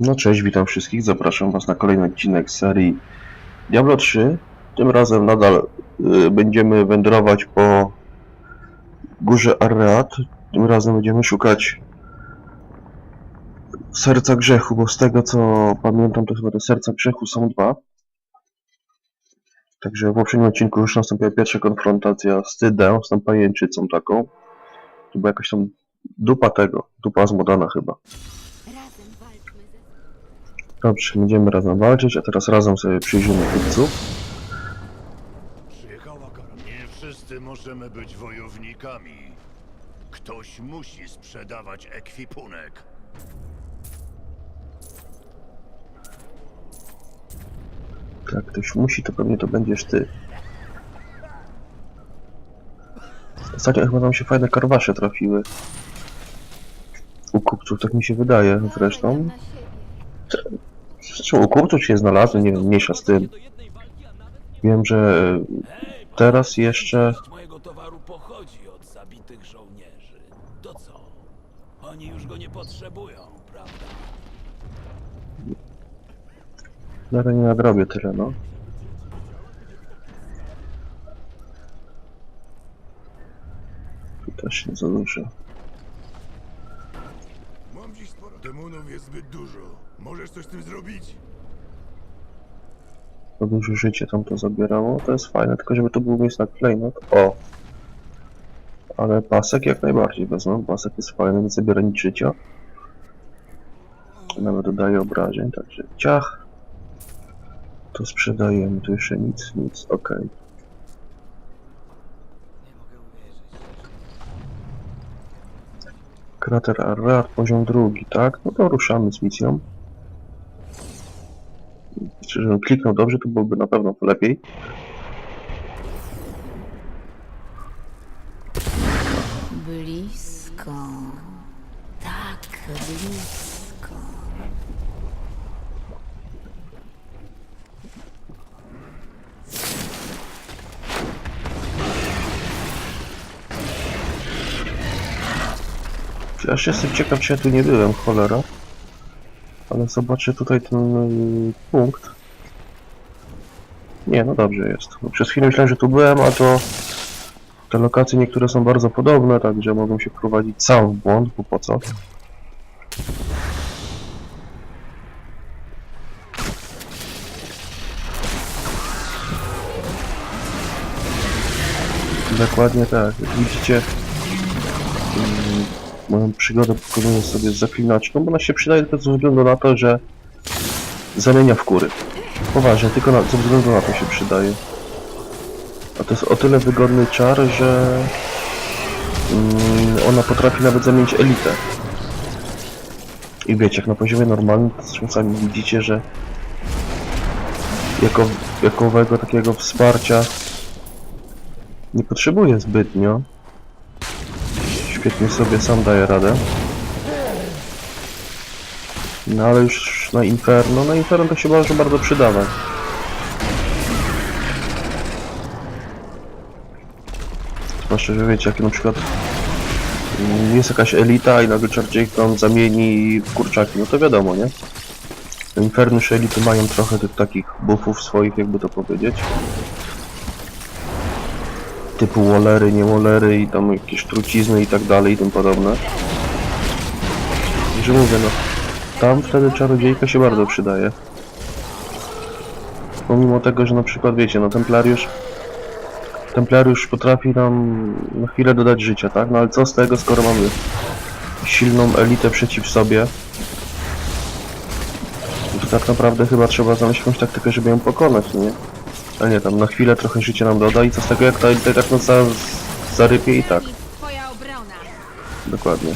No cześć, witam wszystkich. Zapraszam Was na kolejny odcinek serii Diablo 3. Tym razem nadal y, będziemy wędrować po górze Arreat. Tym razem będziemy szukać serca grzechu, bo z tego co pamiętam, to chyba te serca grzechu są dwa. Także w poprzednim odcinku już nastąpiła pierwsza konfrontacja z Tydę, z tą pajęczycą taką. To była jakaś tam dupa tego, dupa zmodana chyba. Dobrze, będziemy razem walczyć, a teraz razem sobie przyjrzymy kupców. Nie wszyscy możemy być wojownikami. Ktoś musi sprzedawać ekwipunek. Jak ktoś musi, to pewnie to będziesz ty. Ostatnio chyba nam się fajne karwasze trafiły. U kupców, tak mi się wydaje zresztą. Zresztą u kupców się znalazły, nie wiem, mniejsza z tym. Wiem, że teraz jeszcze... Mojego towaru pochodzi od zabitych żołnierzy. To co? Oni już go nie potrzebują, prawda? No nie nadrobię tyle, no. Tu też nie za dużo. Mam dziś sporo. Demonów jest zbyt dużo. Możesz coś z tym zrobić? To dużo życie tam to zabierało. To jest fajne, tylko żeby to był miejsce na klejnot. O! Ale pasek jak najbardziej wezmę. Pasek jest fajny, nie zabiera nic życia. Nawet dodaje obrażeń, także ciach. To sprzedajemy, tu jeszcze nic, nic, okej. Krater Arrat, poziom drugi, tak? No to ruszamy z misją. Żebym kliknął dobrze, to byłoby na pewno lepiej. Blisko. Tak blisko. Ja aż jestem ciekaw, czy ja tu nie byłem, cholera. Ale zobaczę tutaj ten y, punkt. Nie, no dobrze jest. Przez chwilę myślałem, że tu byłem, a to te lokacje niektóre są bardzo podobne, także mogą się wprowadzić sam w błąd, bo po co? Dokładnie tak. Jak widzicie, moją przygodę pokonuję sobie z zaklinaczką, bo ona się przydaje tylko ze względu na to, że zamienia w kury. Poważnie, tylko na, ze względu na to się przydaje. A to jest o tyle wygodny czar, że mm, ona potrafi nawet zamienić elitę. I wiecie, jak na poziomie normalnym, to sami widzicie, że jako, jakowego takiego wsparcia nie potrzebuje zbytnio. Świetnie sobie sam daje radę. No ale już na Inferno, na Inferno to się może bardzo przydawać. Zwłaszcza, że wiecie, jak na przykład jest jakaś elita i nagle ją zamieni w kurczaki, no to wiadomo, nie? Te Infernusz elity mają trochę tych takich buffów swoich, jakby to powiedzieć. Typu Wallery, nie Wallery i tam jakieś trucizny i tak dalej i tym podobne. Że mówię, no, tam wtedy czarodziejka się bardzo przydaje. Pomimo tego, że na przykład wiecie, no Templariusz Templariusz potrafi nam na chwilę dodać życia, tak? No ale co z tego, skoro mamy silną elitę przeciw sobie? To tak naprawdę chyba trzeba znaleźć jakąś taktykę, żeby ją pokonać, nie? A nie, tam na chwilę trochę życia nam doda i co z tego, jak i tak nas za, zarypie i tak. Nic, twoja obrona. Dokładnie.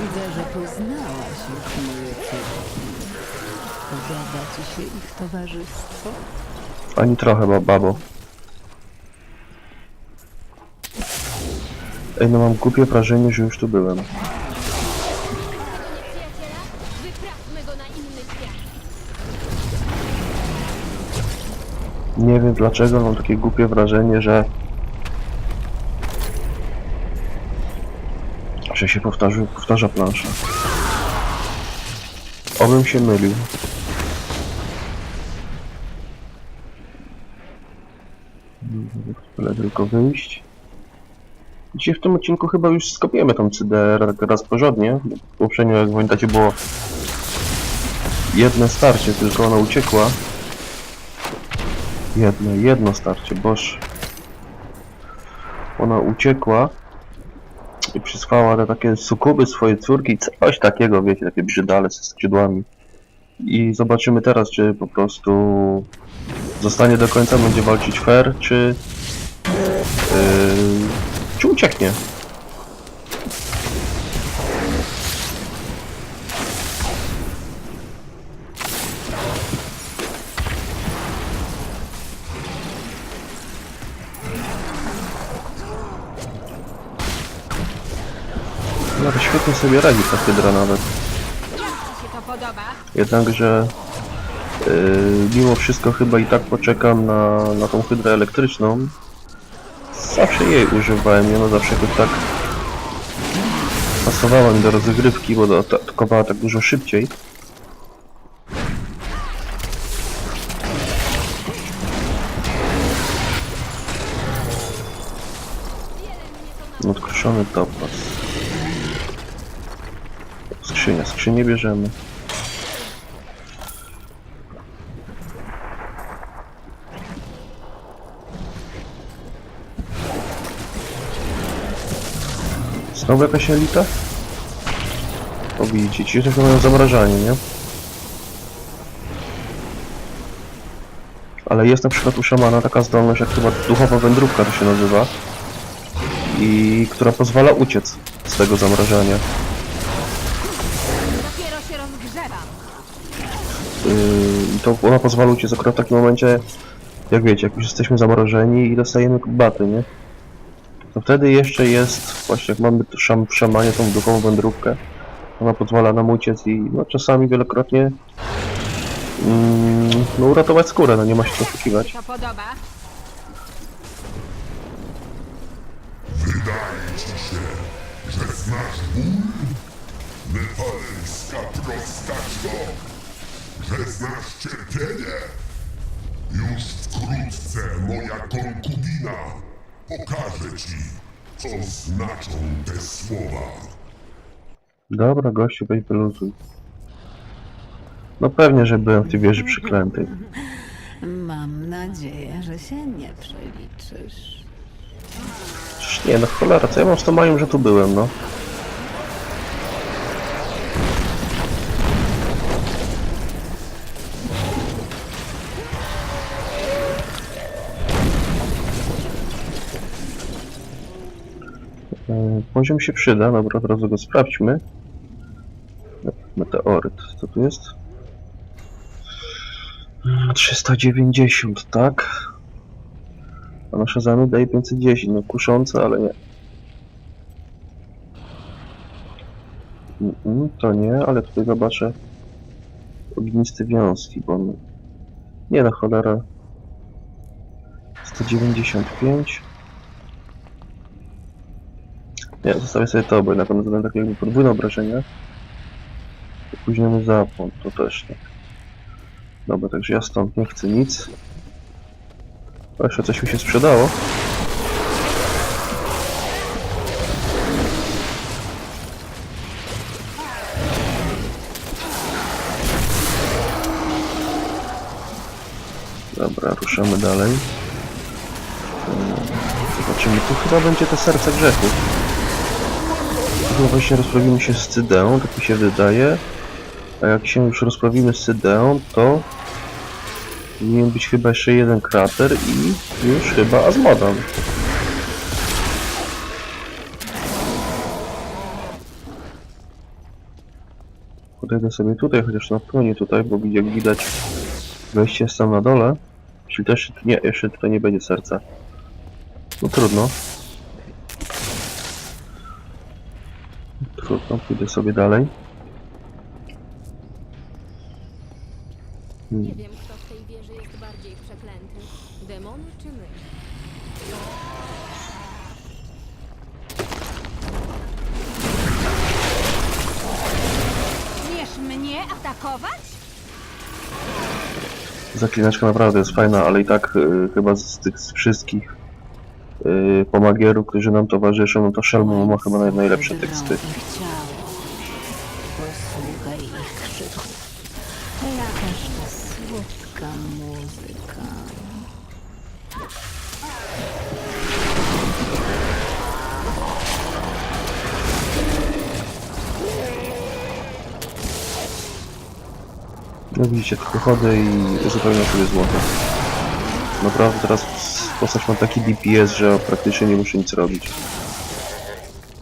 Widzę, że poznałaś już moje córki. Podoba ci się ich towarzystwo? Ani trochę, ba- babo. Ej, no mam głupie wrażenie, że już tu byłem. Nie wiem dlaczego, mam takie głupie wrażenie, że zawsze się powtarza, powtarza plansza. Obym się mylił. Tyle tylko wyjść. Dzisiaj w tym odcinku chyba już skopiemy tą CDR teraz porządnie. Poprzednio, jak pamiętacie, było jedno starcie, tylko ona uciekła. Jedno, jedno starcie, boż. Ona uciekła i przysłała te takie sukuby swojej córki, coś takiego, wiecie, takie brzydale ze skrzydłami. I zobaczymy teraz, czy po prostu zostanie do końca, będzie walczyć fair, czy yy, czy ucieknie. Świetnie sobie radzi ta hydra nawet. Jednakże yy, mimo wszystko chyba i tak poczekam na, na tą hydrę elektryczną. Zawsze jej używałem, no zawsze jakoś tak pasowała mi do rozgrywki, bo atakowała tak dużo szybciej. Odkruszony topaz. Skrzynia, skrzynię bierzemy. Znowu jakaś elita? Widzicie, ci też mają zamrażanie, nie? Ale jest na przykład u szamana taka zdolność, jak chyba duchowa wędrówka to się nazywa. I która pozwala uciec z tego zamrażania. To ona pozwala uciec akurat w takim momencie, jak wiecie, jak już jesteśmy zamrożeni i dostajemy baty, nie? To wtedy jeszcze jest, właśnie jak mamy tu szam, w szamanie tą duchową wędrówkę, ona pozwala nam uciec i no, czasami wielokrotnie mm, no, uratować skórę, no nie ma się co oszukiwać. To podoba? Wydaje ci się, że znasz ból? Że znasz cierpienie? Już wkrótce moja konkubina pokaże ci, co znaczą te słowa. Dobra, gościu, weź wyluzuj. No pewnie, że byłem w tej wieży przeklętej. Mam nadzieję, że się nie przeliczysz. Przecież nie, no cholera, co ja mam z tą mają, że tu byłem, no. Poziom się przyda, dobra, od razu go sprawdźmy. Meteoryt, co tu jest? Mm, 390, tak? A nasze zamy daje 510, no kuszące, ale nie. Mm, to nie, ale tutaj zobaczę ogniste wiązki, bo on... Nie no, cholera. 195. Nie, zostawię sobie to, bo na pewno zadam takie jakby podwójne obrażenia. Opóźniony zapłon, to też nie. Dobra, także ja stąd nie chcę nic. O, jeszcze coś mi się sprzedało. Dobra, ruszamy dalej. Zobaczymy, tu chyba będzie to serce grzechu. Tu właśnie rozprawimy się z Cydeą, tak mi się wydaje. A jak się już rozprawimy z Cydeą, to Powinien być chyba jeszcze jeden krater i już chyba Azmodan. Podejdę sobie tutaj, chociaż na pewno nie tutaj, bo jak widać wejście jest tam na dole. Czyli też nie, jeszcze tutaj nie będzie serca. No trudno. krótką, pójdę sobie dalej. Hmm. Nie wiem, kto w tej wieży jest bardziej przeklęty. Demony czy my? Śmiesz mnie atakować? Zaklinaczka naprawdę jest fajna, ale i tak y, chyba z tych z wszystkich y, pomagierów, którzy nam towarzyszą, no to Szelmon ma chyba naj, najlepsze teksty. Widzicie, tylko chodzę i uzupełniam sobie złoto. Naprawdę teraz postać ma taki DPS, że praktycznie nie muszę nic robić.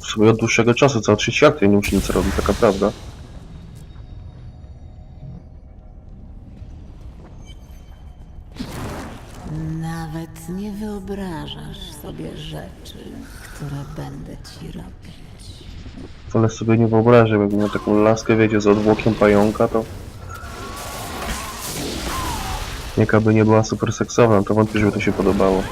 W sumie od dłuższego czasu, co trzeci akt, ja nie muszę nic robić, taka prawda. Nawet nie wyobrażasz sobie rzeczy, które będę ci robić. Ale sobie nie wyobrażam, jakbym miał taką laskę, wiecie, z odwłokiem pająka, to... Jaka by nie była super seksowna, to wątpię, żeby to się podobało.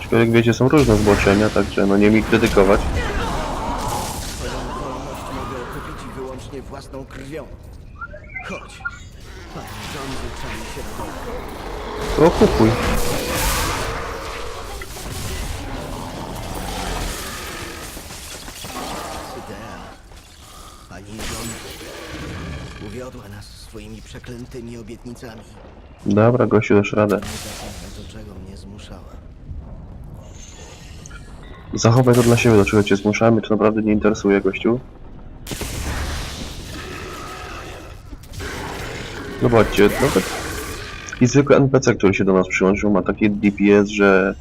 Aczkolwiek wiecie, są różne zboczenia, także no nie mi krytykować. Twoją wolność mogę okupić wyłącznie własną krwią. Chodź. Pan rządzy czai się w domu. To kupuj. Przeklętymi obietnicami. Dobra, gościu, dasz radę. Nie zapomnę, do czego mnie zmuszała. Zachowaj to dla siebie, do czego cię zmuszamy, to naprawdę nie interesuje, gościu. Zobaczcie, nawet i zwykły NPC, który się do nas przyłączył, ma taki DPS, że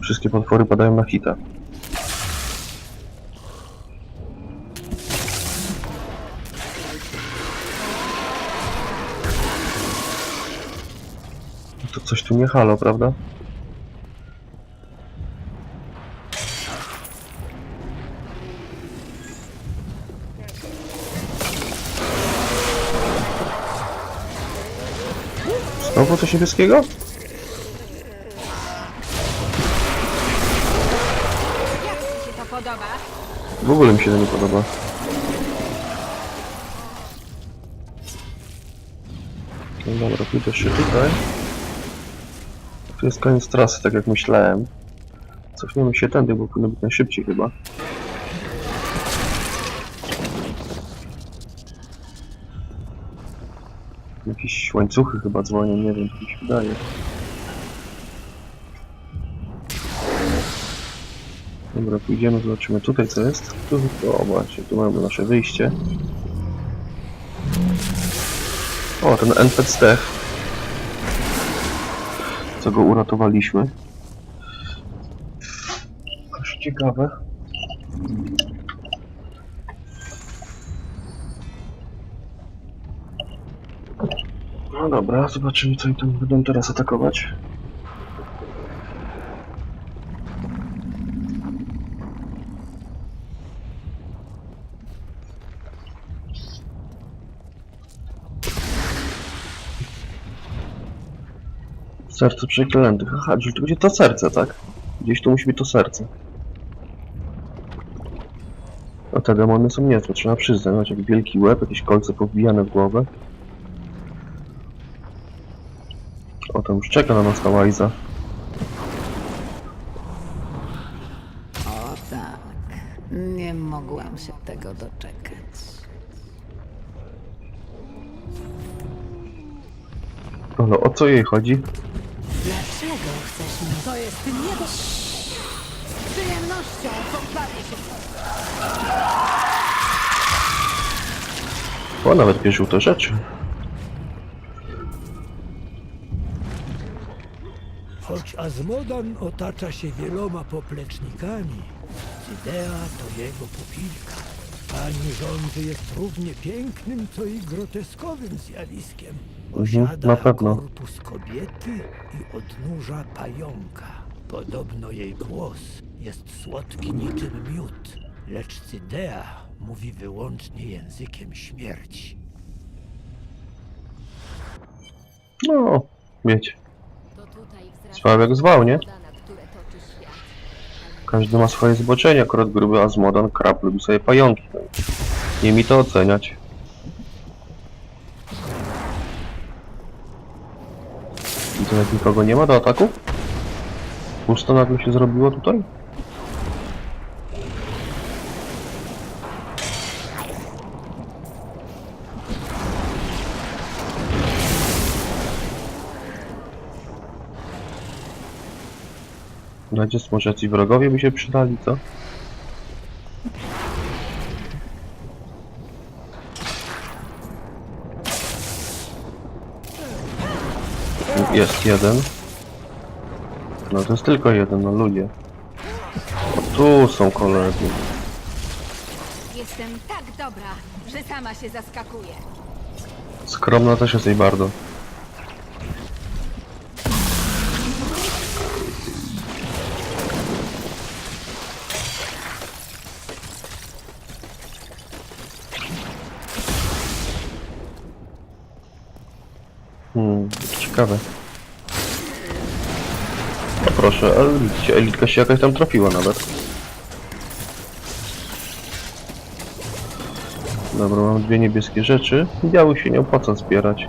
wszystkie potwory padają na hita. Coś tu nie halo, prawda? Znowu coś niebieskiego? Jak? W ogóle mi się to nie podoba. No dobra, pójdę się tutaj. Tu jest koniec trasy, tak jak myślałem. Cofniemy się tędy, bo powinno być najszybciej chyba. Jakieś łańcuchy chyba dzwonią, nie wiem, co mi się wydaje. Dobra, pójdziemy, zobaczymy tutaj co jest. Tu, o właśnie, tu mamy nasze wyjście. O, ten NPC Stech. Co go uratowaliśmy. Aż ciekawe. No dobra, zobaczymy co oni tam będą teraz atakować. Serce przeklętych. Aha, czyli to będzie to serce, tak? Gdzieś tu musi być to serce. A te demony są niezłe, trzeba przyznać. Jak wielki łeb, jakieś kolce powbijane w głowę. O, tam już czeka na nas ta łajza. O tak, nie mogłam się tego doczekać. Ale o co jej chodzi? O, nawet bierze to rzeczy. Choć Azmodan otacza się wieloma poplecznikami, Cydea to jego pupilka. Pani rządzy jest równie pięknym, co i groteskowym zjawiskiem. Posiada na pewno. korpus kobiety i odnóża pająka. Podobno jej głos jest słodki niczym miód, lecz Cydea mówi wyłącznie językiem śmierci. No, wiecie. To tutaj wzrasta Sławek zwał, nie? woda, na które toczy świat. Ale Każdy ma swoje zboczenie, akurat gruby Azmodan Krab lubi sobie pająki. No. Nie mi to oceniać. I to jak nikogo nie ma do ataku? Pusto nagle się zrobiło tutaj? Będzie może jacyś wrogowie by się przydali, co? Jest jeden. No to jest tylko jeden, no ludzie. O, tu są koledzy. Jestem tak dobra, że sama się zaskakuję. Skromna też jest jej bardzo. Ciekawe. O proszę, elitka, elitka się jakaś tam trafiła nawet. Dobra, mam dwie niebieskie rzeczy. Białych się nie opłaca zbierać.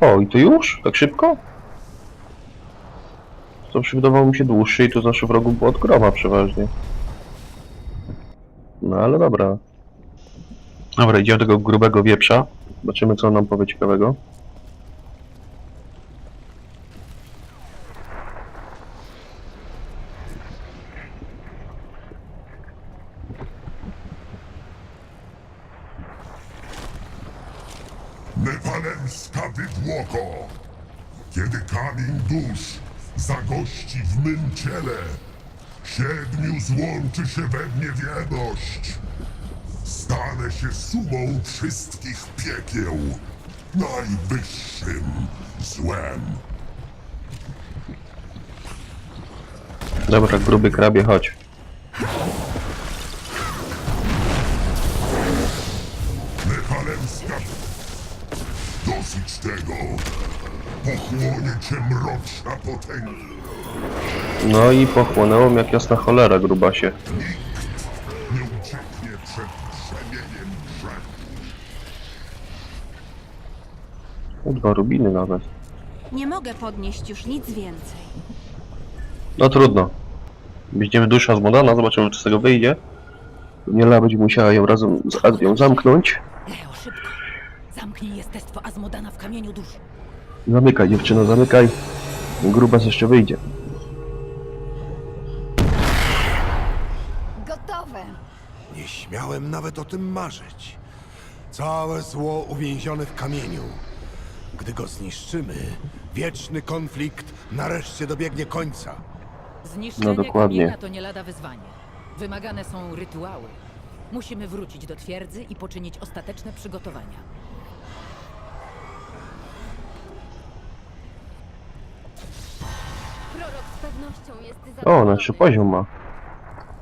O, i to już? Tak szybko? To wydawało mi się dłuższy i to znaczy wrogu było od groma przeważnie. No ale dobra. Dobra, idziemy do tego grubego wieprza. Zobaczymy co on nam powie ciekawego. Kamień dusz zagości w mym ciele, siedmiu złączy się we mnie w jedność. Stanę się sumą wszystkich piekieł, najwyższym złem. Dobra, gruby krabie, chodź. Newalemska. Dosyć tego. Pochłonie cię mroczna potęga. No i pochłonęło mnie jak jasna cholera, grubasie. Nie ucieknie przed grzechu. O, Dwa rubiny nawet. Nie mogę podnieść już nic więcej. No trudno. Weźmiemy dusza z Modana, zobaczymy czy z tego wyjdzie. Niela będzie musiała ją razem z Adrią zamknąć. Leo, szybko. Zamknij jestestwo Azmodana w kamieniu dusz. Zamykaj dziewczyno, zamykaj. Grubas jeszcze wyjdzie. Gotowe! Nie śmiałem nawet o tym marzyć. Całe zło uwięzione w kamieniu. Gdy go zniszczymy, wieczny konflikt nareszcie dobiegnie końca. Zniszczenie No dokładnie. kamienia to nie lada wyzwanie. Wymagane są rytuały. Musimy wrócić do twierdzy i poczynić ostateczne przygotowania. Prorok z pewnością jest O, jeszcze poziom ma.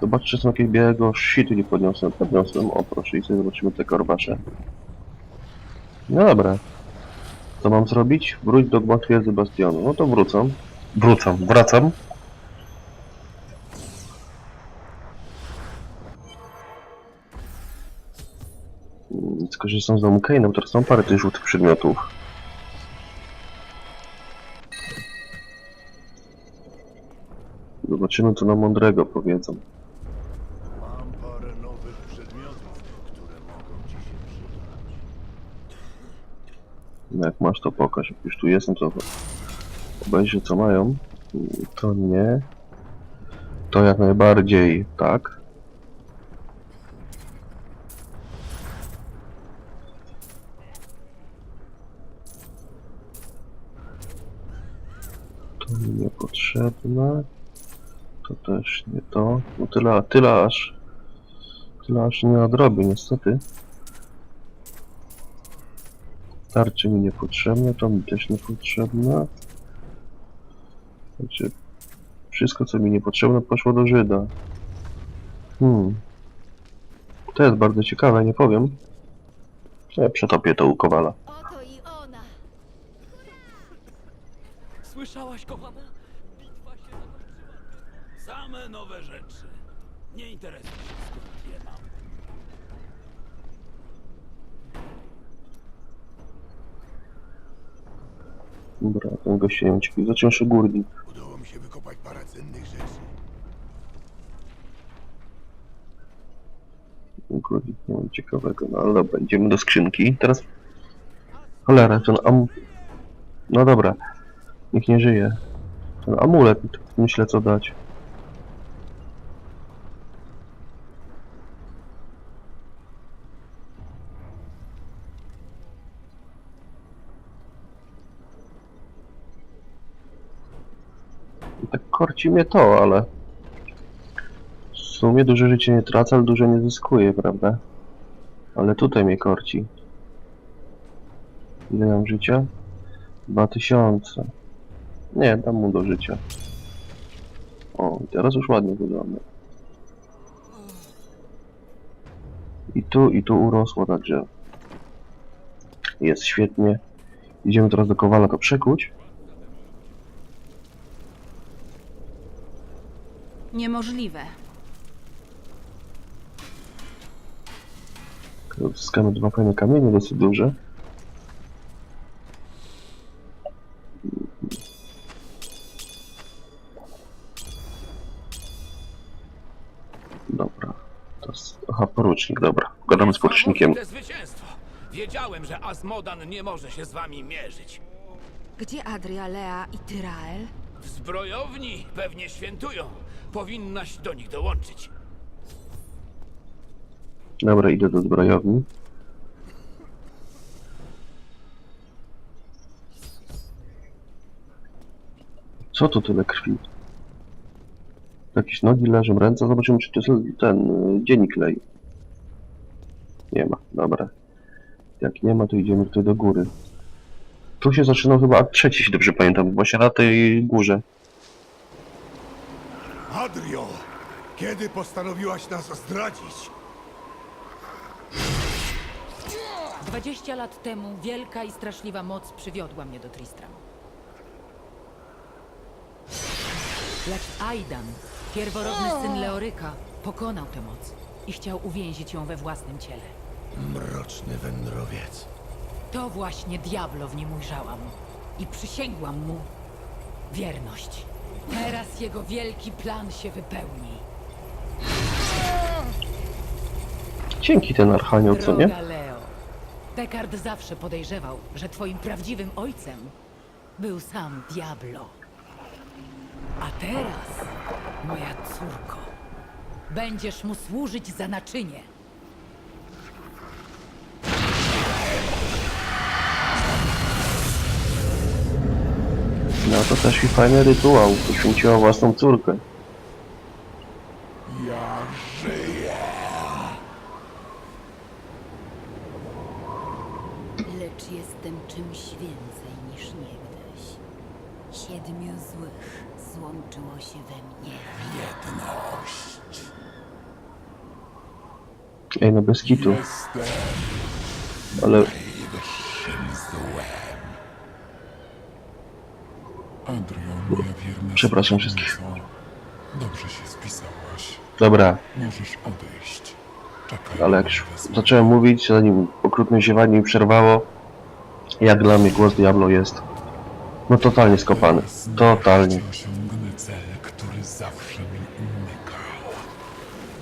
Zobaczcie, czy są jakiegoś białego shitu nie podniosłem. Podniosłem, o proszę, i sobie zobaczymy te korbasze. No dobra. Co mam zrobić? Wróć do twierdzy bastionu. No to wrócę. Wrócę, wracam. Skorzystam z domu Kane'a, bo teraz mam parę tych żółtych przedmiotów. Zobaczymy, co nam mądrego powiedzą. Mam parę nowych przedmiotów, które mogą ci się przydać. No jak masz to pokaż, jak już tu jestem to obejrzę co mają. To nie. To jak najbardziej tak. To mi niepotrzebne. To też nie to. No tyle, tyle aż. Tyle aż nie nadrobię niestety. Tarczy mi niepotrzebne, to mi też niepotrzebne. Znaczy, wszystko co mi niepotrzebne poszło do Żyda. Hmm. To jest bardzo ciekawe, nie powiem. Ja przetopię to u Kowala. Oto i ona! Słyszałaś, kochana? Same nowe rzeczy. Nie interesuje się skąd je mam. Dobra, ten nie wiem, ciekawy. Zaciąższy górnik. Udało mi się wykopać parę cennych rzeczy. Górnik, nie wiem, ciekawego. No ale dobra, idziemy do skrzynki. Teraz... Cholera, ten am... No dobra. Niech nie żyje. Ten amulet, myślę co dać. Tak korci mnie to, ale... W sumie dużo życia nie tracę, ale dużo nie zyskuję, prawda? Ale tutaj mnie korci. Ile mam życia? 2000. Nie, dam mu do życia. O, teraz już ładnie wygląda. I tu, i tu urosło, także jest świetnie. Idziemy teraz do Kowala go przekuć. Niemożliwe. Uzyskamy dwa fajne kamienie, dosyć duże. Dobra. To jest... Aha, porucznik, dobra. Gadamy z porucznikiem. Niesamowite zwycięstwo. Wiedziałem, że Asmodan nie może się z wami mierzyć. Gdzie Adria, Lea i Tyrael? W zbrojowni pewnie świętują. Powinnaś do nich dołączyć. Dobra, idę do zbrojowni. Co tu tyle krwi? Jakieś nogi leżą, ręce. Zobaczymy, czy to jest ten y, dziennik lei. Nie ma, dobra. Jak nie ma, to idziemy tutaj do góry. Tu się zaczynał chyba trzeci, jeśli dobrze pamiętam, właśnie na tej górze. Adrio! Kiedy postanowiłaś nas zdradzić? 20 lat temu wielka i straszliwa moc przywiodła mnie do Tristram. Lecz Aidan, pierworodny syn Leoryka, pokonał tę moc i chciał uwięzić ją we własnym ciele. Mroczny wędrowiec. To właśnie Diablo w nim ujrzałam i przysięgłam mu wierność. Teraz jego wielki plan się wypełni. Dzięki ten Archanioł, co nie? Droga Leo, Deckard zawsze podejrzewał, że twoim prawdziwym ojcem był sam Diablo. A teraz, moja córko, będziesz mu służyć za naczynie. No to też i fajny rytuał. Poświęciła własną córkę. Lecz jestem czymś więcej niż niegdyś. Siedmiu złych złączyło się we mnie. Ej, no bez kitu. Ale Przepraszam wszystkich. Dobrze się spisałaś. dobra, Możesz odejść. Czekaj ale jak już zacząłem mówić, zanim okrutne ziewanie mi przerwało, jak dla mnie głos Diablo jest no totalnie skopany. Teraz Totalnie. nareszcie osiągnę cel, który zawsze mi umykał.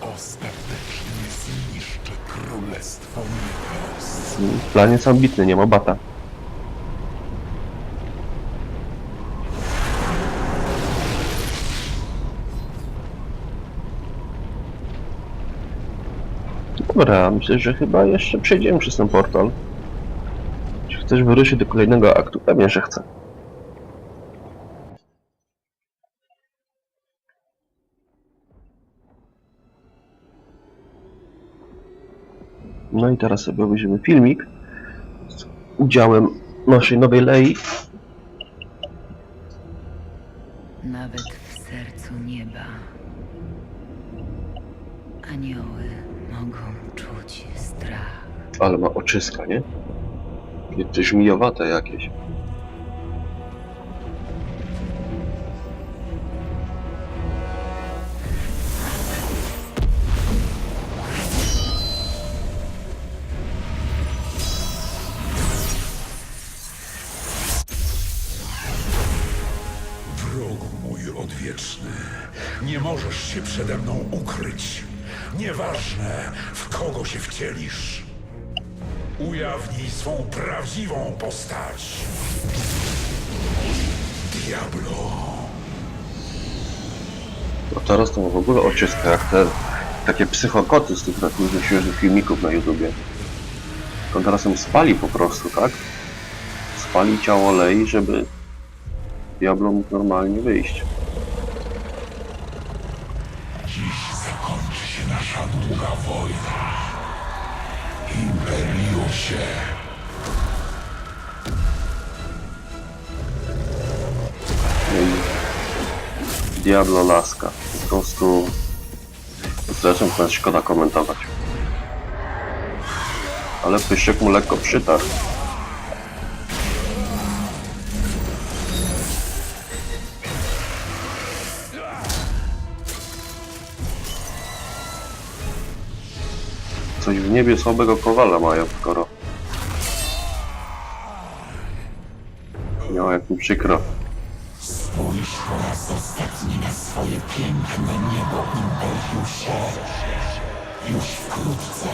Ostatecznie zniszczę królestwo niebios. Plan jest ambitny, nie ma bata. Dobra, myślę, że chyba jeszcze przejdziemy przez ten portal. Czy chcesz wyruszyć do kolejnego aktu? Pewnie, że chcę. No i teraz sobie obejrzymy filmik z udziałem naszej nowej Lei. ale ma oczyska, nie? Takie żmijowate jakieś. Wrogu mój odwieczny, Nie możesz się przede mną ukryć. Nieważne, w kogo się wcielisz. Ujawnij swą prawdziwą postać. Diablo. No teraz to ma w ogóle ojciec charakter. Takie psychokoty z tych takich świeżych filmików na YouTubie. On teraz ją spali po prostu, tak? Spali ciało Lei, żeby Diablo mógł normalnie wyjść. Dziś zakończy się nasza długa wojna. Diablo laska. Po prostu... Zresztą jest szkoda komentować. Ale Pyszczek mu lekko przytarł. Coś w niebie słabego kowala mają, skoro. Miało jak mi przykro. Spójrz po raz ostatni na swoje piękne niebo, Imperiusie. Już wkrótce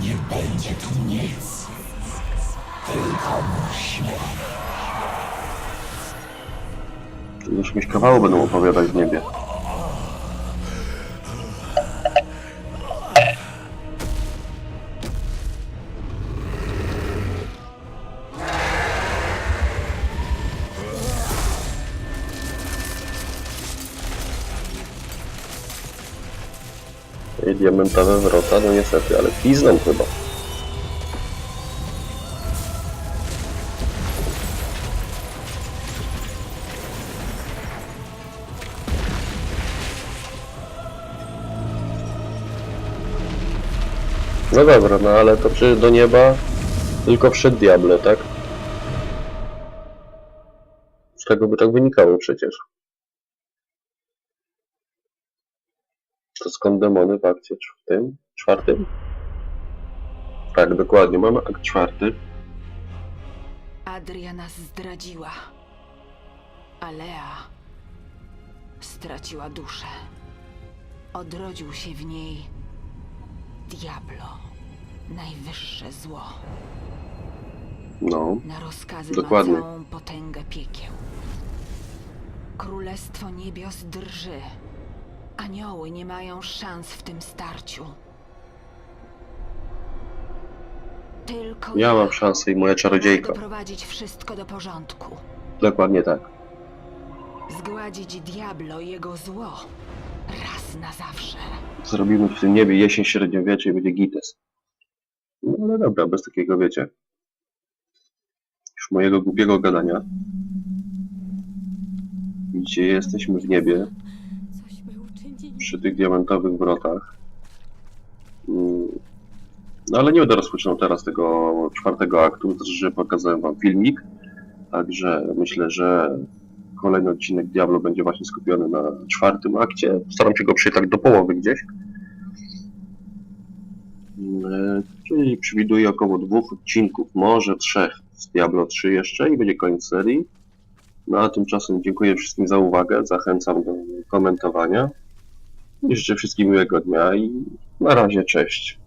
nie będzie tu nic. Tylko mój śmierć. Już jakieś kawały będą opowiadać w niebie. I diamentowe wrota, no niestety, ale pizną chyba. No dobra, no ale to przecież do nieba tylko wszedł Diablo, tak? Z tego by tak wynikało przecież. Skąd demony w akcie w tym? Czwartym? Tak, dokładnie. Mamy akt czwarty. Adria nas zdradziła. Alea straciła duszę. Odrodził się w niej Diablo, najwyższe zło. No. Na rozkazy Dokładnie. ma całą potęgę piekieł. Królestwo niebios drży. Anioły nie mają szans w tym starciu. Tylko Ja mam szansę i moja czarodziejka. doprowadzić wszystko do porządku. Dokładnie tak. Zgładzić Diablo i jego zło. Raz na zawsze. Zrobimy w tym niebie jesień średniowiecza i będzie gites. No ale dobra, bez takiego wiecie. Już mojego głupiego gadania. Gdzie jesteśmy w niebie. Przy tych diamentowych wrotach. Mm. No ale nie będę rozpoczynał teraz tego czwartego aktu, też że pokazałem wam filmik. Także myślę, że kolejny odcinek Diablo będzie właśnie skupiony na czwartym akcie. Staram się go przejść tak do połowy gdzieś. Mm, Czyli przewiduję około dwóch odcinków, może trzech z Diablo 3 jeszcze i będzie koniec serii. No a tymczasem dziękuję wszystkim za uwagę, zachęcam do komentowania. Życzę wszystkim miłego dnia i na razie, cześć.